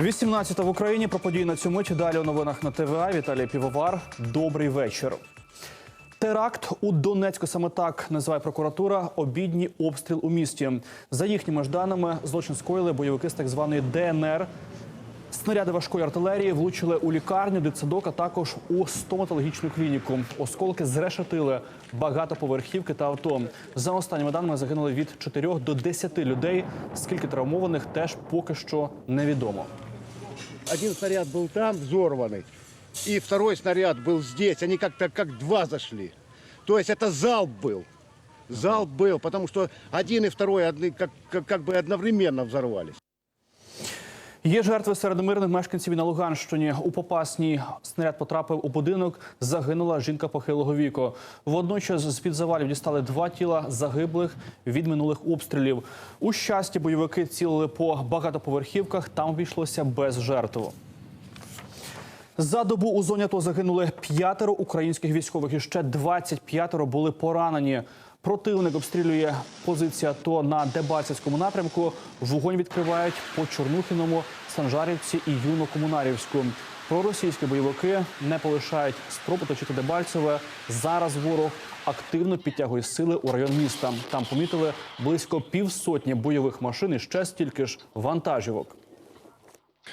18 в Україні про події на цю мить. Далі у новинах на ТВА. Віталій Півовар. Добрий вечір. Теракт у Донецьку саме так називає прокуратура обідній обстріл у місті. За їхніми ж даними, злочин скоїли бойовики з так званої ДНР. Снаряди важкої артилерії влучили у лікарню, дитсадок, а також у стоматологічну клініку. Осколки зрешетили багатоповерхівки та авто. За останніми даними загинули від 4 до 10 людей. Скільки травмованих теж поки що невідомо. Один снаряд был там взорванный, и второй снаряд был здесь. Они как-то как два зашли. То есть это залп был. Залп был, потому что один и второй одни, как, как, как бы одновременно взорвались. Є жертви серед мирних мешканців на Луганщині. У Попасній снаряд потрапив у будинок. Загинула жінка похилого віку. Водночас з під завалів дістали два тіла загиблих від минулих обстрілів. У щасті бойовики цілили по багатоповерхівках. Там обійшлося без жертв. За добу у зоні АТО загинули п'ятеро українських військових і ще 25 були поранені. Противник обстрілює позиції АТО на Дебальцевському напрямку. Вогонь відкривають по Чорнухіному, Санжарівці і Юно-Комунарівську. Проросійські бойовики не полишають спроб оточити Дебальцеве. Зараз ворог активно підтягує сили у район міста. Там помітили близько півсотні бойових машин і ще стільки ж вантажівок.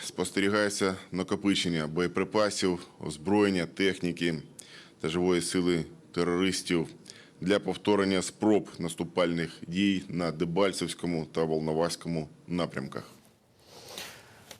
Спостерігається накопичення боєприпасів, озброєння, техніки та живої сили терористів для повторення спроб наступальних дій на Дебальцевському та Волноваському напрямках.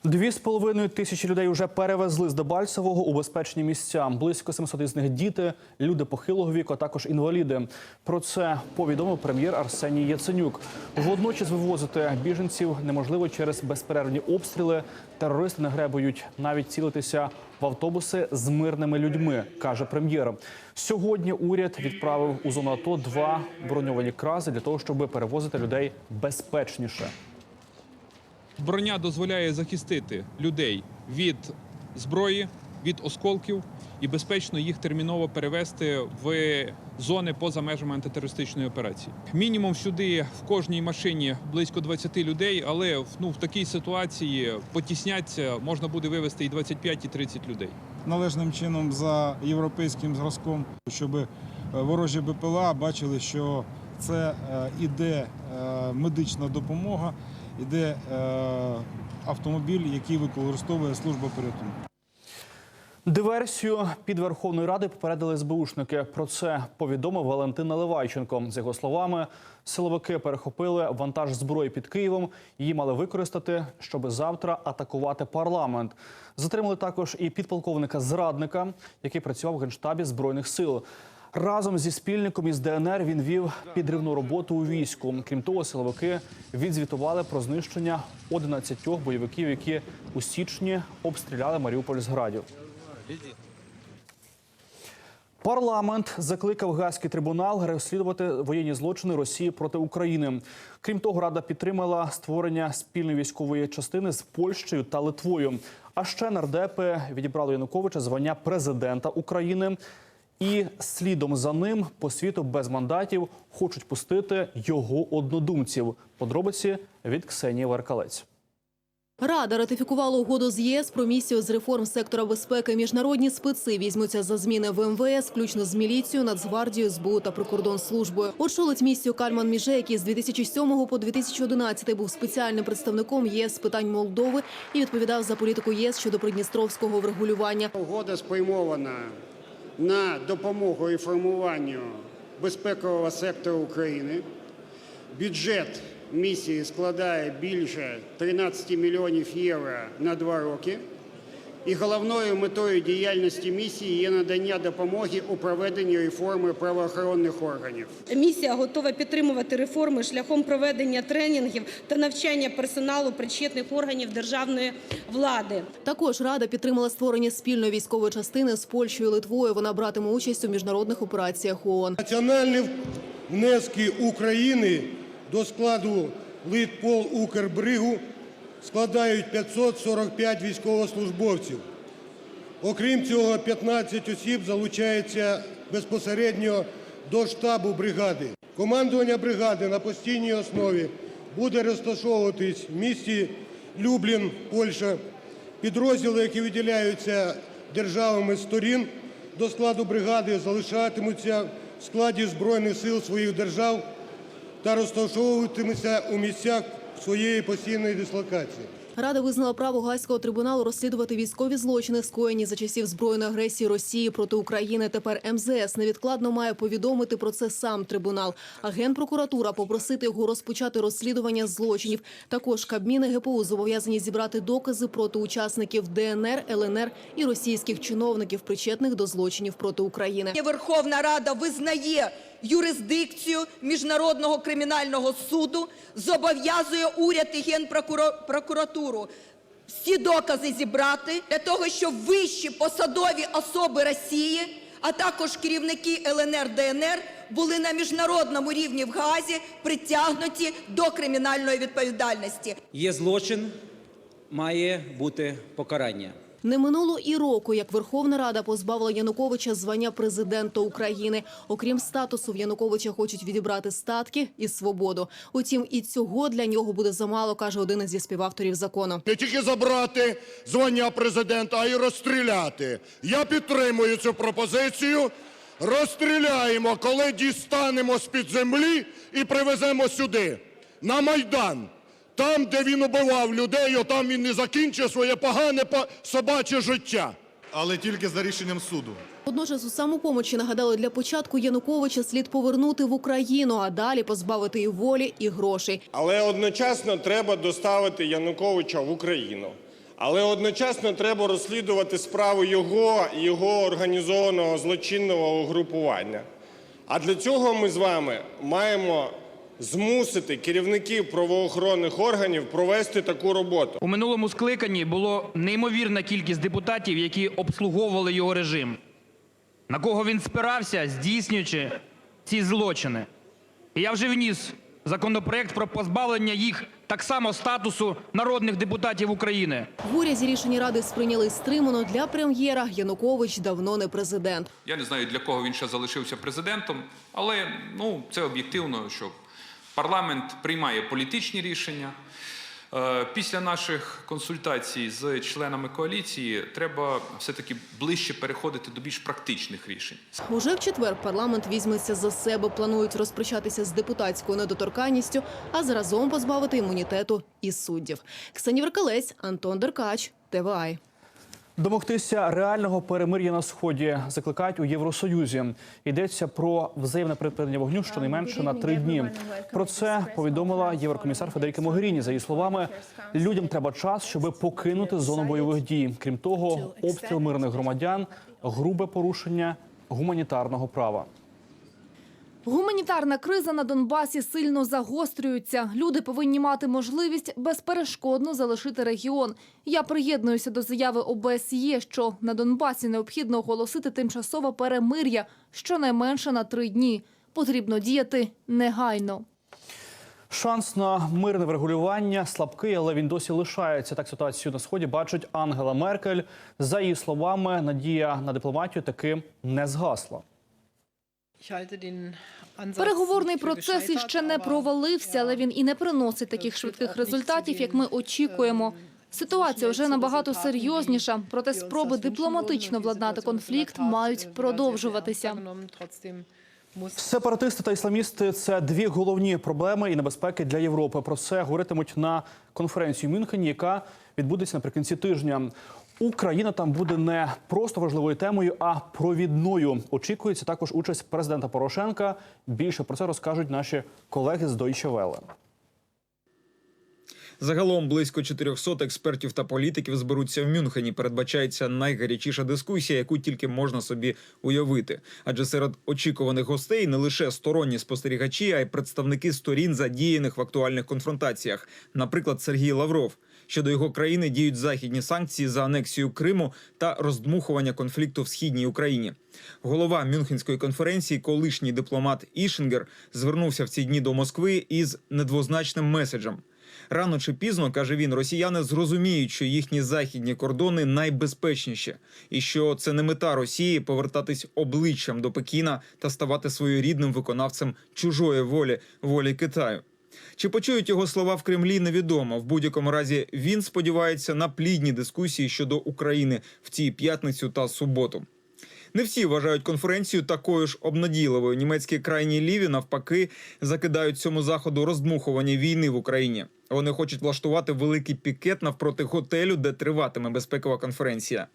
Дві з половиною тисячі людей вже перевезли з Дебальцевого у безпечні місця. Близько 700 із них діти, люди похилого віку, а також інваліди. Про це повідомив прем'єр Арсеній Яценюк. Водночас вивозити біженців неможливо через безперервні обстріли. Терористи не гребують навіть цілитися в автобуси з мирними людьми, каже прем'єр. Сьогодні уряд відправив у зону АТО два броньовані крази для того, щоб перевозити людей безпечніше. Броня дозволяє захистити людей від зброї, від осколків і безпечно їх терміново перевести в зони поза межами антитерористичної операції. Мінімум сюди в кожній машині близько 20 людей, але ну, в такій ситуації потісняться можна буде вивезти і 25, і 30 людей. належним чином за європейським зразком, щоб е, ворожі БПЛА бачили, що це е, іде е, медична допомога, іде е, автомобіль, який використовує служба порятунку. Диверсію під Верховною Радою попередили СБУшники. Про це повідомив Валентин Наливайченко. З його словами, силовики перехопили вантаж зброї під Києвом. Її мали використати, щоб завтра атакувати парламент. Затримали також і підполковника зрадника, який працював в генштабі збройних сил. Разом зі спільником із ДНР він вів підривну роботу у війську. Крім того, силовики відзвітували про знищення 11 бойовиків, які у січні обстріляли Маріуполь з градів. Парламент закликав Гаазький трибунал розслідувати воєнні злочини Росії проти України. Крім того, Рада підтримала створення спільної військової частини з Польщею та Литвою. А ще нардепи відібрали Януковича звання президента України. І слідом за ним по світу без мандатів хочуть пустити його однодумців. Подробиці від Ксенії Веркалець. Рада ратифікувала угоду з ЄС про місію з реформ сектора безпеки. Міжнародні специ візьмуться за зміни в МВС, включно з міліцією, Нацгвардією, СБУ та прикордонслужбою. Очолить місію Кальман Міже, який з 2007 по 2011 був спеціальним представником ЄС з питань Молдови і відповідав за політику ЄС щодо придністровського врегулювання. Угода спрямована на допомогу і формуванню безпекового сектору України. Бюджет місії складає більше 13 мільйонів євро на два роки. І головною метою діяльності місії є надання допомоги у проведенні реформи правоохоронних органів. Місія готова підтримувати реформи шляхом проведення тренінгів та навчання персоналу причетних органів державної влади. Також Рада підтримала створення спільної військової частини з Польщею і Литвою. Вона братиме участь у міжнародних операціях ООН. Національні внески України до складу Литпол Укрбригу складають 545 військовослужбовців. Окрім цього, 15 осіб залучаються безпосередньо до штабу бригади. Командування бригади на постійній основі буде розташовуватись в місті Люблін, Польща, Підрозділи, які виділяються державами сторін до складу бригади, залишатимуться в складі Збройних сил своїх держав та розташовуватимуться у місцях своєї постійної дислокації. Рада визнала право Гаазького трибуналу розслідувати військові злочини, скоєні за часів збройної агресії Росії проти України. Тепер МЗС невідкладно має повідомити про це сам трибунал. А генпрокуратура попросити його розпочати розслідування злочинів. Також Кабмін і ГПУ зобов'язані зібрати докази проти учасників ДНР, ЛНР і російських чиновників, причетних до злочинів проти України. Верховна Рада визнає юрисдикцію Міжнародного кримінального суду, зобов'язує уряд і Генпрокуратуру всі докази зібрати для того, щоб вищі посадові особи Росії, а також керівники ЛНР, ДНР були на міжнародному рівні в Гаазі притягнуті до кримінальної відповідальності. Є злочин, має бути покарання. Не минуло і року, як Верховна Рада позбавила Януковича звання президента України. Окрім статусу, в Януковича хочуть відібрати статки і свободу. Утім, і цього для нього буде замало, каже один із співавторів закону. Не тільки забрати звання президента, а й розстріляти. Я підтримую цю пропозицію. Розстріляємо, коли дістанемо з-під землі і привеземо сюди, на Майдан. Там, де він убивав людей, отам він не закінчить своє погане собаче життя. але тільки за рішенням суду. Водночас у самопомочі нагадали, для початку Януковича слід повернути в Україну, а далі позбавити і волі, і грошей. Але одночасно треба доставити Януковича в Україну. Але одночасно треба розслідувати справу його і його організованого злочинного угрупування. А для цього ми з вами маємо змусити керівників правоохоронних органів провести таку роботу. У минулому скликанні було неймовірна кількість депутатів, які обслуговували його режим. На кого він спирався, здійснюючи ці злочини. І я вже вніс законопроект про позбавлення їх так само статусу народних депутатів України. В уряді рішення ради сприйняли стримано. Для прем'єра Янукович давно не президент. Я не знаю, для кого він ще залишився президентом, але ну, це об'єктивно, що парламент приймає політичні рішення. Е, Після наших консультацій з членами коаліції треба все-таки ближче переходити до більш практичних рішень. Уже в четвер парламент візьметься за себе. Планують розпочатися з депутатською недоторканністю, а заразом позбавити імунітету і суддів. Ксенія Веркалець, Антон Деркач, ТВАЙ. Домогтися реального перемир'я на сході закликають у Євросоюзі. Йдеться про взаємне припинення вогню щонайменше на три дні. Про це повідомила єврокомісар Федеріка Могеріні. За її словами, людям треба час, щоб покинути зону бойових дій. Крім того, обстріл мирних громадян грубе порушення гуманітарного права. Гуманітарна криза на Донбасі сильно загострюється. Люди повинні мати можливість безперешкодно залишити регіон. Я приєднуюся до заяви ОБСЄ, що на Донбасі необхідно оголосити тимчасове перемир'я щонайменше на три дні. Потрібно діяти негайно. Шанс на мирне врегулювання слабкий, але він досі лишається. Так ситуацію на сході бачить Ангела Меркель. За її словами, надія на дипломатію таки не згасла. Переговорний процес іще не провалився, але він і не приносить таких швидких результатів, як ми очікуємо. Ситуація вже набагато серйозніша, проте спроби дипломатично владнати конфлікт мають продовжуватися. Сепаратисти та ісламісти це дві головні проблеми і небезпеки для Європи. Про це говоритимуть на конференції в Мюнхені, яка відбудеться наприкінці тижня. Україна там буде не просто важливою темою, а провідною. Очікується також участь президента Порошенка. Більше про це розкажуть наші колеги з Deutsche Welle. Загалом близько 400 експертів та політиків зберуться в Мюнхені. Передбачається найгарячіша дискусія, яку тільки можна собі уявити. Адже серед очікуваних гостей не лише сторонні спостерігачі, а й представники сторін, задіяних в актуальних конфронтаціях. Наприклад, Сергій Лавров. Щодо його країни діють західні санкції за анексію Криму та роздмухування конфлікту в східній Україні. Голова Мюнхенської конференції, колишній дипломат Ішингер, звернувся в ці дні до Москви із недвозначним меседжем. Рано чи пізно каже він, росіяни зрозуміють, що їхні західні кордони найбезпечніші, і що це не мета Росії повертатись обличчям до Пекіна та ставати своєрідним виконавцем чужої волі волі Китаю. Чи почують його слова в Кремлі, невідомо. В будь-якому разі він сподівається на плідні дискусії щодо України в цій п'ятницю та суботу. Не всі вважають конференцію такою ж обнадійливою. Німецькі крайні ліві навпаки закидають цьому заходу роздмухування війни в Україні. Вони хочуть влаштувати великий пікет навпроти готелю, де триватиме безпекова конференція.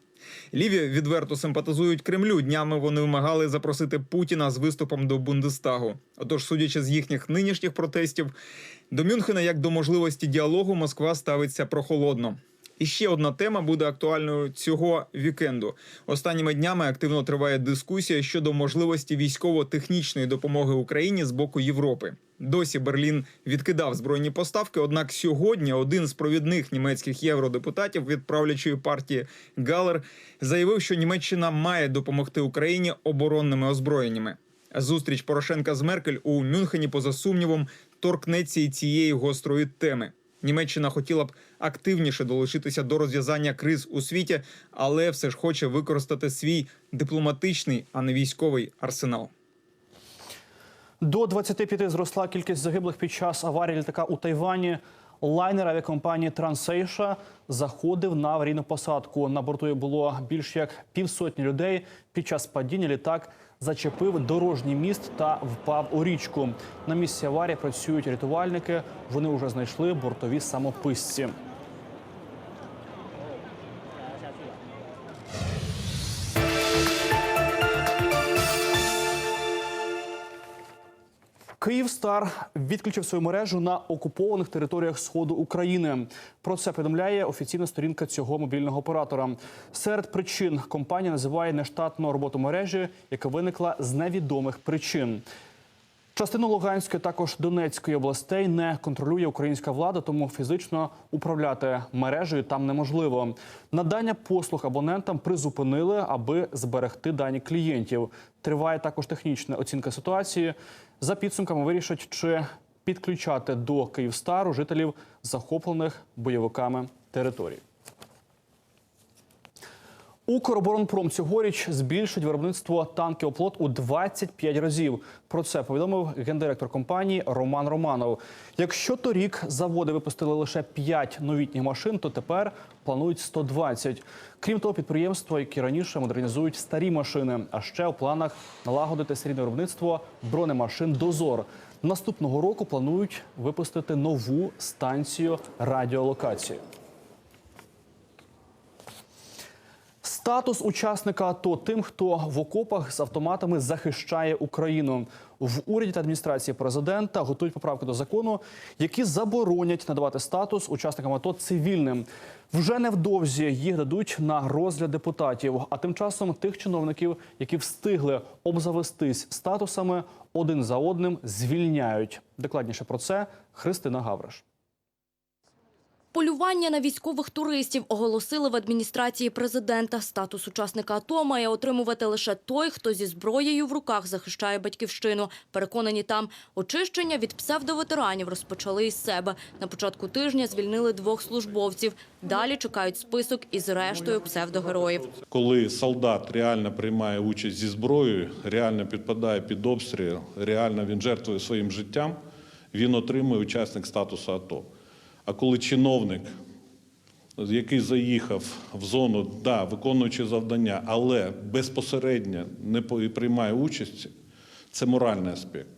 Ліві відверто симпатизують Кремлю. Днями вони вимагали запросити Путіна з виступом до Бундестагу. Отож, судячи з їхніх нинішніх протестів, до Мюнхена як до можливості діалогу Москва ставиться прохолодно. І ще одна тема буде актуальною цього вікенду. Останніми днями активно триває дискусія щодо можливості військово-технічної допомоги Україні з боку Європи. Досі Берлін відкидав збройні поставки. Однак сьогодні один з провідних німецьких євродепутатів від правлячої партії Галер заявив, що Німеччина має допомогти Україні оборонними озброєннями. Зустріч Порошенка з Меркель у Мюнхені, поза сумнівом, торкнеться і цієї гострої теми. Німеччина хотіла б активніше долучитися до розв'язання криз у світі, але все ж хоче використати свій дипломатичний, а не військовий арсенал. До 25 зросла кількість загиблих під час аварії літака у Тайвані. Лайнер авіакомпанії Трансейша заходив на аварійну посадку. На борту було більш як півсотні людей. Під час падіння літак зачепив дорожній міст та впав у річку. На місці аварії працюють рятувальники. Вони вже знайшли бортові самописці. Київстар відключив свою мережу на окупованих територіях сходу України. Про це повідомляє офіційна сторінка цього мобільного оператора. Серед причин компанія називає нештатну роботу мережі, яка виникла з невідомих причин. Частину Луганської, також Донецької областей не контролює українська влада, тому фізично управляти мережею там неможливо. Надання послуг абонентам призупинили, аби зберегти дані клієнтів. Триває також технічна оцінка ситуації. За підсумками вирішать, чи підключати до Київстару жителів захоплених бойовиками територій. Укроборонпром цьогоріч збільшить виробництво танків оплот у 25 разів. Про це повідомив гендиректор компанії Роман Романов. Якщо торік заводи випустили лише 5 новітніх машин, то тепер планують 120. Крім того, підприємства, які раніше модернізують старі машини. А ще у планах налагодити серійне виробництво бронемашин Дозор. Наступного року планують випустити нову станцію радіолокації. Статус учасника АТО тим, хто в окопах з автоматами захищає Україну. В уряді та адміністрації президента готують поправки до закону, які заборонять надавати статус учасникам АТО цивільним. Вже невдовзі їх дадуть на розгляд депутатів. А тим часом тих чиновників, які встигли обзавестись статусами, один за одним звільняють. Докладніше про це Христина Гавриш. Полювання на військових туристів оголосили в адміністрації президента. Статус учасника АТО має отримувати лише той, хто зі зброєю в руках захищає батьківщину. Переконані там, очищення від псевдоветеранів розпочали із себе. На початку тижня звільнили двох службовців. Далі чекають список із рештою псевдогероїв. Коли солдат реально приймає участь зі зброєю, реально підпадає під обстріл, реально він жертвує своїм життям, він отримує учасник статусу АТО. А коли чиновник, який заїхав в зону, да, виконуючи завдання, але безпосередньо не приймає участі, це моральний аспект.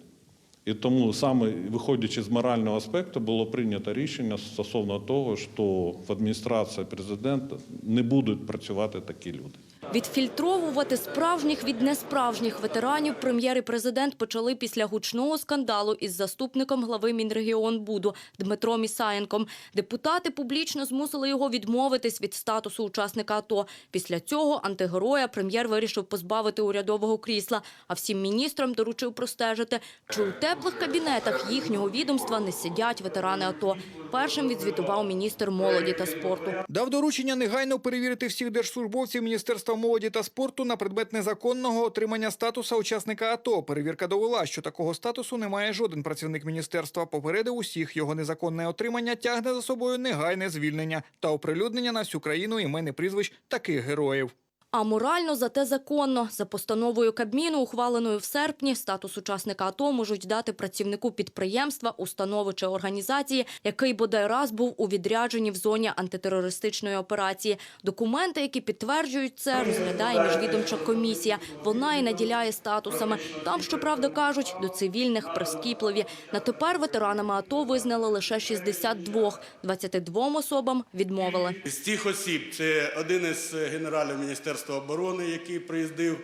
І тому саме виходячи з морального аспекту, було прийнято рішення стосовно того, що в адміністрації президента не будуть працювати такі люди. Відфільтровувати справжніх від несправжніх ветеранів прем'єр і президент почали після гучного скандалу із заступником глави Мінрегіонбуду Дмитром Ісаєнком. Депутати публічно змусили його відмовитись від статусу учасника АТО. Після цього антигероя прем'єр вирішив позбавити урядового крісла, а всім міністрам доручив простежити, чи у теплих кабінетах їхнього відомства не сидять ветерани АТО. Першим відзвітував міністр молоді та спорту. Дав доручення негайно перевірити всіх держслужбовців Міністерства молоді та спорту на предмет незаконного отримання статуса учасника АТО. Перевірка довела, що такого статусу не має жоден працівник міністерства. Попередив усіх його незаконне отримання тягне за собою негайне звільнення та оприлюднення на всю країну імен і прізвищ таких героїв. А морально зате законно. За постановою Кабміну, ухваленою в серпні, статус учасника АТО можуть дати працівнику підприємства, установи чи організації, який бодай раз був у відрядженні в зоні антитерористичної операції. Документи, які підтверджують це, розглядає міжвідомча комісія. Вона і наділяє статусами. Там, щоправда, кажуть, до цивільних прискіпливі. На тепер ветеранами АТО визнали лише 62. 22 особам відмовили. З цих осіб це один із генералів Міністерства оборони, який приїздив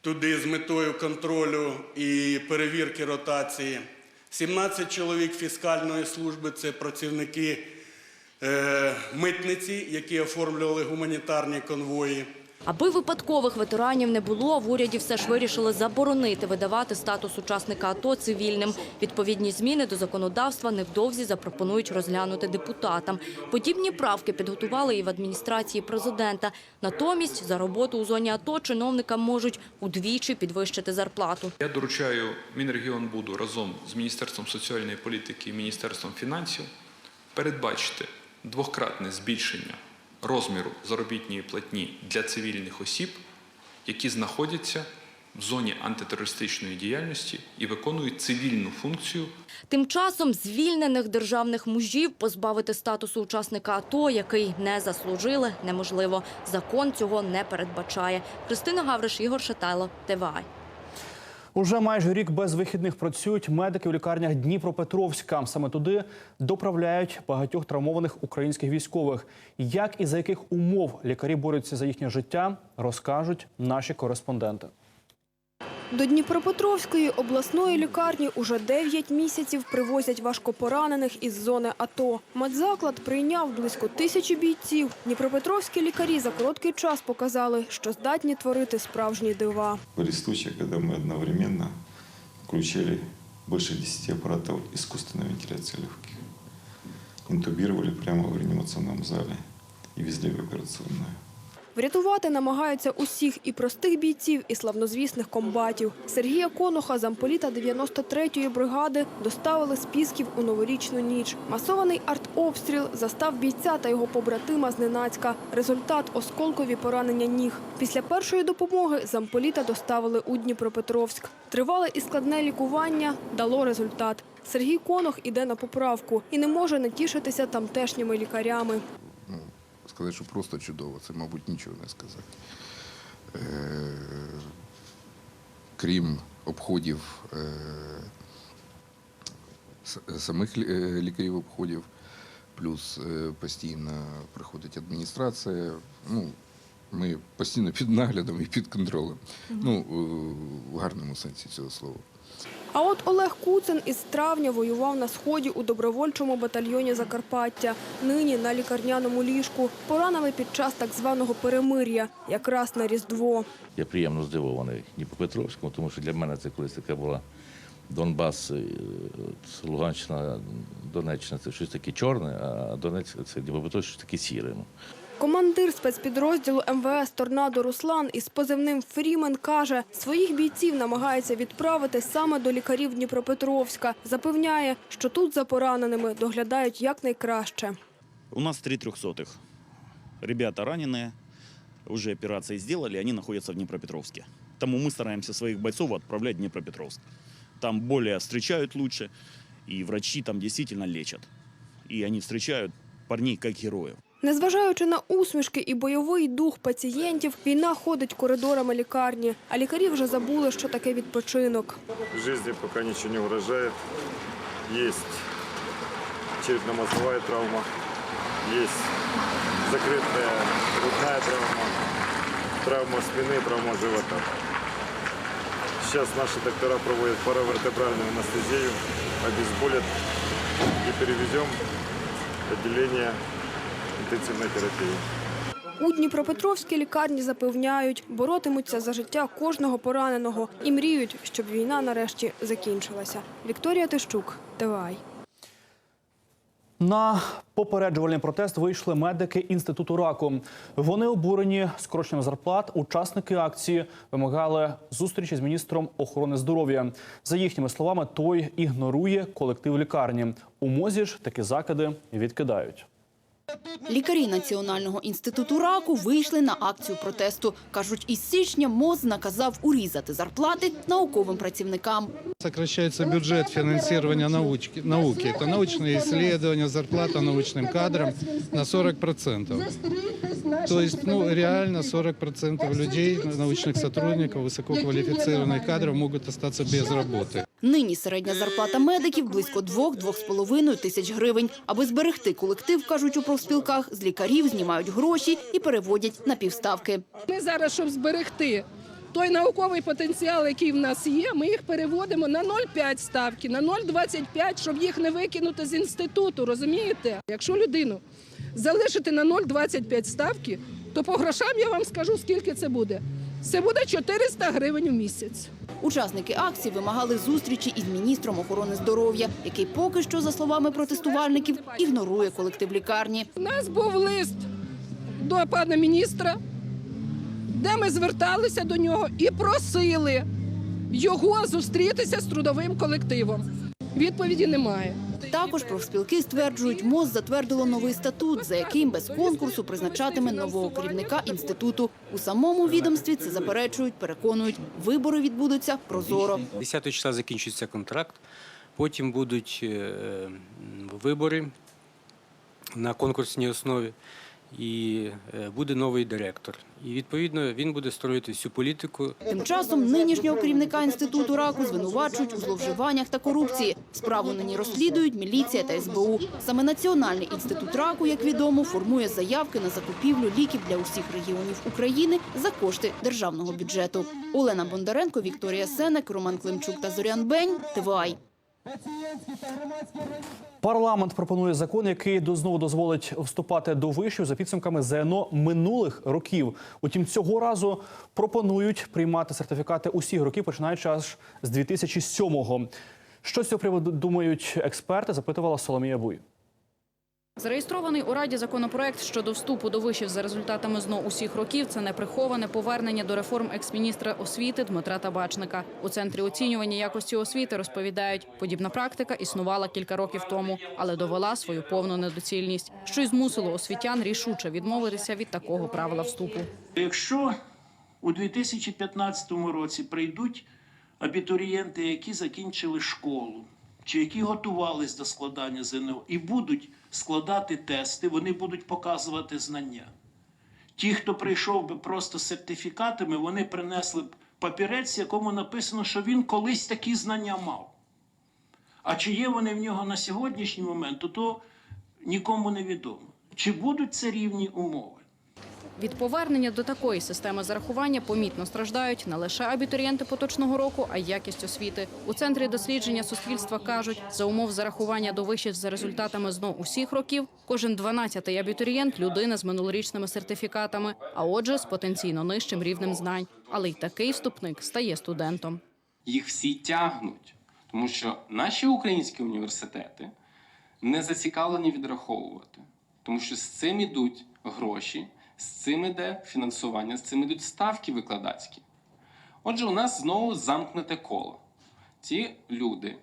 туди з метою контролю і перевірки ротації. 17 чоловік фіскальної служби це працівники е, митниці, які оформлювали гуманітарні конвої. Аби випадкових ветеранів не було, в уряді все ж вирішили заборонити видавати статус учасника АТО цивільним. Відповідні зміни до законодавства невдовзі запропонують розглянути депутатам. Подібні правки підготували і в адміністрації президента. Натомість за роботу у зоні АТО чиновникам можуть удвічі підвищити зарплату. Я доручаю Мінрегіонбуду разом з Міністерством соціальної політики і Міністерством фінансів передбачити двократне збільшення розміру заробітної платні для цивільних осіб, які знаходяться в зоні антитерористичної діяльності і виконують цивільну функцію Тим часом звільнених державних мужів позбавити статусу учасника АТО, який не заслужили, неможливо. Закон цього не передбачає. Христина Гавриш, Ігор Шатайло, ТВА. Уже майже рік без вихідних працюють медики в лікарнях Дніпропетровська. Саме туди доправляють багатьох травмованих українських військових. Як і за яких умов лікарі борються за їхнє життя, розкажуть наші кореспонденти. До Дніпропетровської обласної лікарні уже 9 місяців привозять важкопоранених із зони АТО. Медзаклад прийняв близько тисячі бійців. Дніпропетровські лікарі за короткий час показали, що здатні творити справжні дива. Случаи, когда мы одновременно включили больше 10 аппаратов искусственной вентиляции легких. Интубировали прямо в реанимационном зале и везли в операционную. Врятувати намагаються усіх і простих бійців, і славнозвісних комбатів. Сергія Конуха, замполіта 93-ї бригади, доставили з Пісків у новорічну ніч. Масований артобстріл застав бійця та його побратима зненацька. Результат – осколкові поранення ніг. Після першої допомоги замполіта доставили у Дніпропетровськ. Тривале і складне лікування дало результат. Сергій Конох іде на поправку і не може не тішитися тамтешніми лікарями. Сказати, що просто чудово, це, мабуть, нічого не сказати. Е, крім обходів е, самих е, лікарів обходів, плюс постійно приходить адміністрація. Ну, ми постійно під наглядом і під контролем. Ну, в гарному сенсі цього слова. А от Олег Куцин із травня воював на сході у добровольчому батальйоні Закарпаття. Нині на лікарняному ліжку поранили під час так званого перемир'я, якраз на Різдво. Я приємно здивований Дніпропетровському, тому що для мене це колись така була Донбас, е, Луганщина, Донеччина це щось таке чорне, а Донецьк це Дніпропетровськ щось таке сіре. ну. Командир спецпідрозділу МВС «Торнадо» Руслан із позивним «Фрімен» каже, своїх бійців намагається відправити саме до лікарів Дніпропетровська. Запевняє, що тут за пораненими доглядають якнайкраще. У нас три трехсотых. Ребята раненые, уже операции сделали, они находятся в Днепропетровске. Тому мы стараемся своих бойцов отправлять в Днепропетровск. Там более встречают лучше, и врачи там действительно лечат. И они встречают парней как героев. Незважаючи на усмішки і бойовий дух пацієнтів, війна ходить коридорами лікарні, а лікарі вже забули, що таке відпочинок. Жизни пока ничего не угрожает. Есть черепно-мозговая травма, есть закрытая грудная травма, травма спины, травма живота. Сейчас наши доктора проводят паравертебральную анестезию, обезболят и перевезем в отделение интенсивной терапии. У Дніпропетровській лікарні запевняють, боротимуться за життя кожного пораненого і мріють, щоб війна нарешті закінчилася. Вікторія Тищук, ТВАЙ. На попереджувальний протест вийшли медики інституту раку. Вони обурені скороченням зарплат. Учасники акції вимагали зустрічі з міністром охорони здоров'я. За їхніми словами, той ігнорує колектив лікарні. У мозі ж такі закиди відкидають. Лікарі Національного інституту раку вийшли на акцію протесту. Кажуть, із січня МОЗ наказав урізати зарплати науковим працівникам. Сокращается бюджет финансирования научки, науки. Это научные исследования, зарплата научным кадрам на 40%. То есть, ну, реально 40% людей, научных сотрудников, высококвалифицированных кадров могут остаться без работы. Нині середня зарплата медиків близько 2-2,5 тисяч гривень. Аби зберегти колектив, кажуть у профспілках, з лікарів знімають гроші і переводять на півставки. Ми зараз, щоб зберегти той науковий потенціал, який в нас є, ми їх переводимо на 0,5 ставки, на 0,25, щоб їх не викинути з інституту, розумієте? Якщо людину залишити на 0,25 ставки, то по грошам я вам скажу, скільки це буде. Це буде 400 гривень у місяць. Учасники акції вимагали зустрічі із міністром охорони здоров'я, який поки що, за словами протестувальників, ігнорує колектив лікарні. У нас був лист до пана міністра, де ми зверталися до нього і просили його зустрітися з трудовим колективом. Відповіді немає. Також профспілки стверджують, МОЗ затвердило новий статут, за яким без конкурсу призначатиме нового керівника інституту. У самому відомстві це заперечують, переконують, вибори відбудуться прозоро. 10 числа закінчується контракт, потім будуть е, вибори на конкурсній основі, і е, буде новий директор. І відповідно він буде строїти всю політику. Тим часом нинішнього керівника інституту раку звинувачують у зловживаннях та корупції. Справу нині розслідують міліція та СБУ. Саме Національний інститут раку, як відомо, формує заявки на закупівлю ліків для усіх регіонів України за кошти державного бюджету. Олена Бондаренко, Вікторія Сенек, Роман Климчук та Зорян Бень. ТВАЙ. Парламент пропонує закон, який до- знову дозволить вступати до вишів за підсумками ЗНО минулих років. Утім, цього разу пропонують приймати сертифікати усіх років, починаючи аж з 2007-го. Що з цього приводу думають експерти? Запитувала Соломія Буй. Зареєстрований у Раді законопроект щодо вступу до вишів за результатами ЗНО усіх років це неприховане повернення до реформ екс-міністра освіти Дмитра Табачника. У центрі оцінювання якості освіти розповідають, подібна практика існувала кілька років тому, але довела свою повну недоцільність, що й змусило освітян рішуче відмовитися від такого правила вступу. Якщо у 2015 році прийдуть абітурієнти, які закінчили школу, чи які готувались до складання ЗНО, і будуть складати тести, вони будуть показувати знання. Ті, хто прийшов би просто з сертифікатами, вони принесли б папірець, якому написано, що він колись такі знання мав. А чи є вони в нього на сьогоднішній момент, то, то нікому не відомо. Чи будуть це рівні умови? Від повернення до такої системи зарахування помітно страждають не лише абітурієнти поточного року, а й якість освіти. У центрі дослідження суспільства кажуть, за умов зарахування до вишів за результатами ЗНО усіх років, кожен 12-й абітурієнт людина з минулорічними сертифікатами, а отже, з потенційно нижчим рівнем знань. Але й такий вступник стає студентом. їх всі тягнуть, тому що наші українські університети не зацікавлені відраховувати, тому що з цим ідуть гроші, з цим іде фінансування, з цим ідуть ставки викладацькі. Отже, у нас знову замкнуте коло. Ті люди,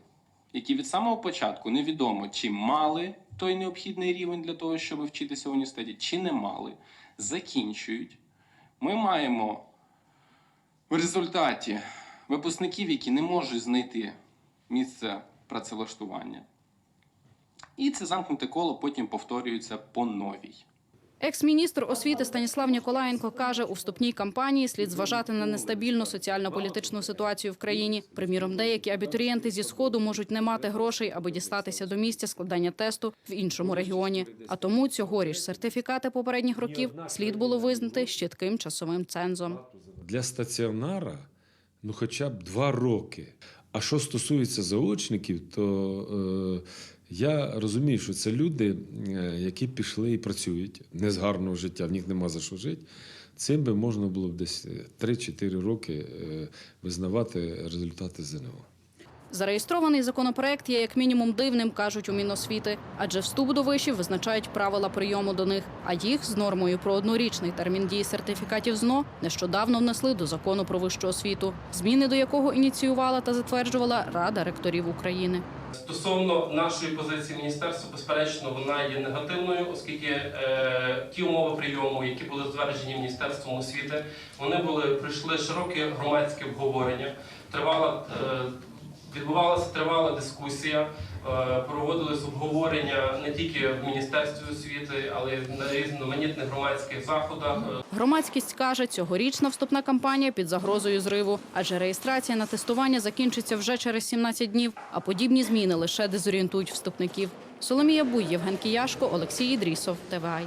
які від самого початку невідомо, чи мали той необхідний рівень для того, щоб вчитися в університеті, чи не мали, закінчують. Ми маємо в результаті випускників, які не можуть знайти місце працевлаштування. І це замкнуте коло потім повторюється по новій. Екс-міністр освіти Станіслав Ніколаєнко каже, у вступній кампанії слід зважати на нестабільну соціально-політичну ситуацію в країні. Приміром, деякі абітурієнти зі сходу можуть не мати грошей, аби дістатися до місця складання тесту в іншому регіоні. А тому цьогоріч сертифікати попередніх років слід було визнати з чітким часовим цензом. Для стаціонара ну хоча б два роки. А що стосується заочників, то е, я розумію, що це люди, е, які пішли і працюють не з гарного життя, в них нема за що жити. Цим би можна було б десь 3-4 роки е, визнавати результати ЗНО. Зареєстрований законопроект є як мінімум дивним, кажуть у Міносвіти, адже вступ до вишів визначають правила прийому до них. А їх з нормою про однорічний термін дії сертифікатів ЗНО нещодавно внесли до закону про вищу освіту, зміни до якого ініціювала та затверджувала Рада ректорів України. Стосовно нашої позиції міністерства, безперечно, вона є негативною, оскільки е, ті умови прийому, які були затверджені міністерством освіти, вони були пройшли широке громадське обговорення. Тривала е, відбувалася тривала дискусія, проводились обговорення не тільки в міністерстві освіти, але й на різноманітних громадських заходах. Е, Громадськість каже, цьогорічна вступна кампанія під загрозою зриву, адже реєстрація на тестування закінчиться вже через 17 днів, а подібні зміни лише дезорієнтують вступників. Соломія Буй, Євген Кіяшко, Олексій Ідрісов, ТВАЙ.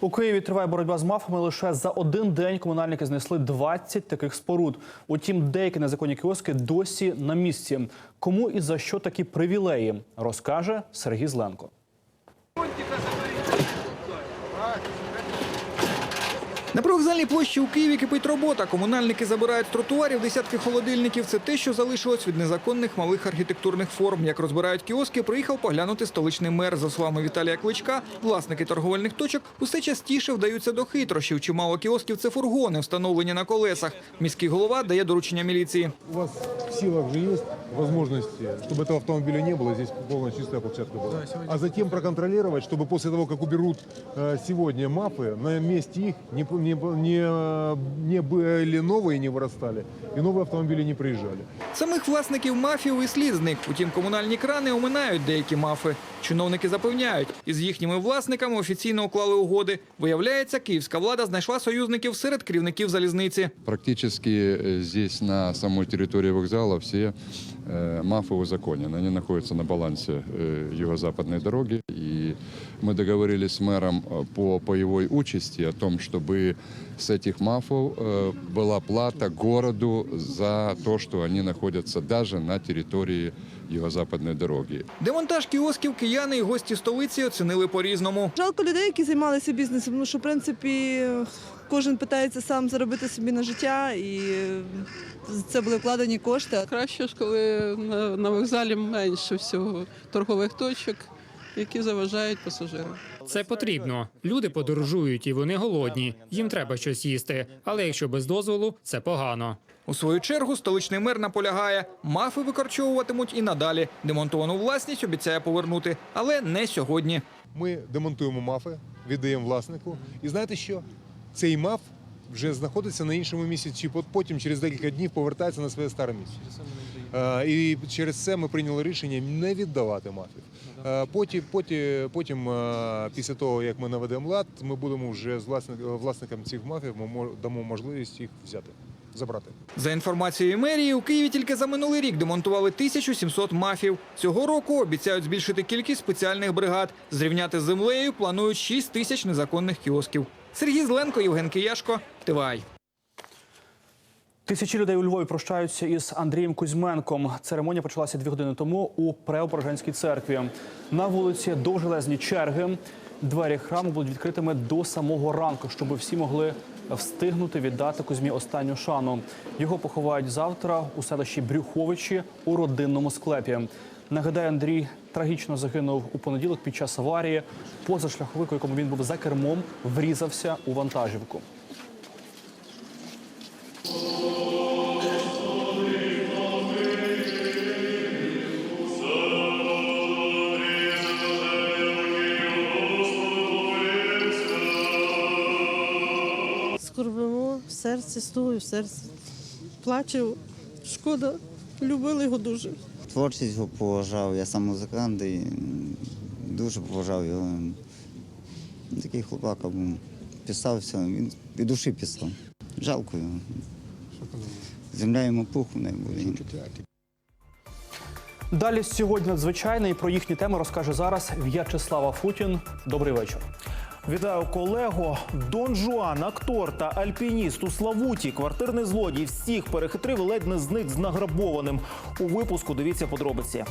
У Києві триває боротьба з мафами. Лише за один день комунальники знесли 20 таких споруд. Утім, деякі незаконні кіоски досі на місці. Кому і за що такі привілеї, розкаже Сергій Зленко. На привокзальній площі у Києві кипить робота. Комунальники забирають з тротуарів десятки холодильників. Це те, що залишилось від незаконних малих архітектурних форм. Як розбирають кіоски, приїхав поглянути столичний мер. За словами Віталія Кличка, власники торговельних точок усе частіше вдаються до хитрощів. Чимало кіосків це фургони, встановлені на колесах. Міський голова дає доручення міліції. У вас в силах же есть возможности, чтобы этого автомобиля не было, здесь полная чистая площадка была. а затем проконтролировать, чтобы после того, как уберут э, сегодня мапы, на месте их не, п- не, п- не, э, не были новые, не вырастали, и новые автомобили не приезжали. Самих власників мафів і слід з них. Утім, комунальні крани оминають деякі мафи. Чиновники запевняють, із їхніми власниками офіційно уклали угоди. Виявляється, київська влада знайшла союзників серед керівників залізниці. Практически э, здесь, на самой территории вокзала, все э, мафы узаконены. Они находятся на балансе э, юго-западной дороги. И мы договорились с мэром э, по боевой участи о том, чтобы с этих мафов э, была плата городу за то, что они находятся даже на территории юго-западной дороги. Демонтаж кіосків кияни і гості столиці оцінили по-різному. Жалко людей, які займалися бізнесом, тому що в принципі кожен питається сам заробити собі на життя, і це були вкладені кошти. Краще ж, коли на, на вокзалі менше всього торгових точок, які заважають пасажирам. Це потрібно. Люди подорожують і вони голодні. Їм треба щось їсти. Але якщо без дозволу, це погано. У свою чергу столичний мер наполягає, мафи викорчовуватимуть і надалі. Демонтовану власність обіцяє повернути, але не сьогодні. Ми демонтуємо мафи, віддаємо власнику. І знаєте що? Цей маф вже знаходиться на іншому місці, чи потім через декілька днів повертається на своє старе місце. Е, І через це ми прийняли рішення не віддавати мафів. Е, Потім, потім, потім е, після того, як ми наведемо лад, ми будемо вже з власник- власникам цих мафів, ми дамо можливість їх взяти, забрати. За інформацією мерії, у Києві тільки за минулий рік демонтували 1700 мафів. Цього року обіцяють збільшити кількість спеціальних бригад. Зрівняти з землею планують 6 тисяч незаконних кіосків. Сергій Зленко, Євген Кияшко, ТВАЙ. Тисячі людей у Львові прощаються із Андрієм Кузьменком. Церемонія почалася дві години тому у Преображенській церкві. На вулиці довжелезні черги. Двері храму будуть відкритими до самого ранку, щоб всі могли встигнути віддати Кузьмі останню шану. Його поховають завтра у селищі Брюховичі у родинному склепі. Нагадаю, Андрій трагічно загинув у понеділок під час аварії. Позашляховик, у якому він був за кермом, врізався у вантажівку. Серці, стою в серці. Плачу, шкода, любили його дуже. Творчість його поважав, я сам музикант і дуже поважав його. Такий хлопак був. Писав все, він від душі писав. Жалко його. Земля йому пуху не буде. Далі сьогодні надзвичайне і про їхні теми розкаже зараз В'ячеслава Футін. Добрий вечір. Вітаю колего. Дон Жуан, актор та альпініст у Славуті, квартирний злодій всіх перехитрив ледь не зник з награбованим. У випуску дивіться подробиці.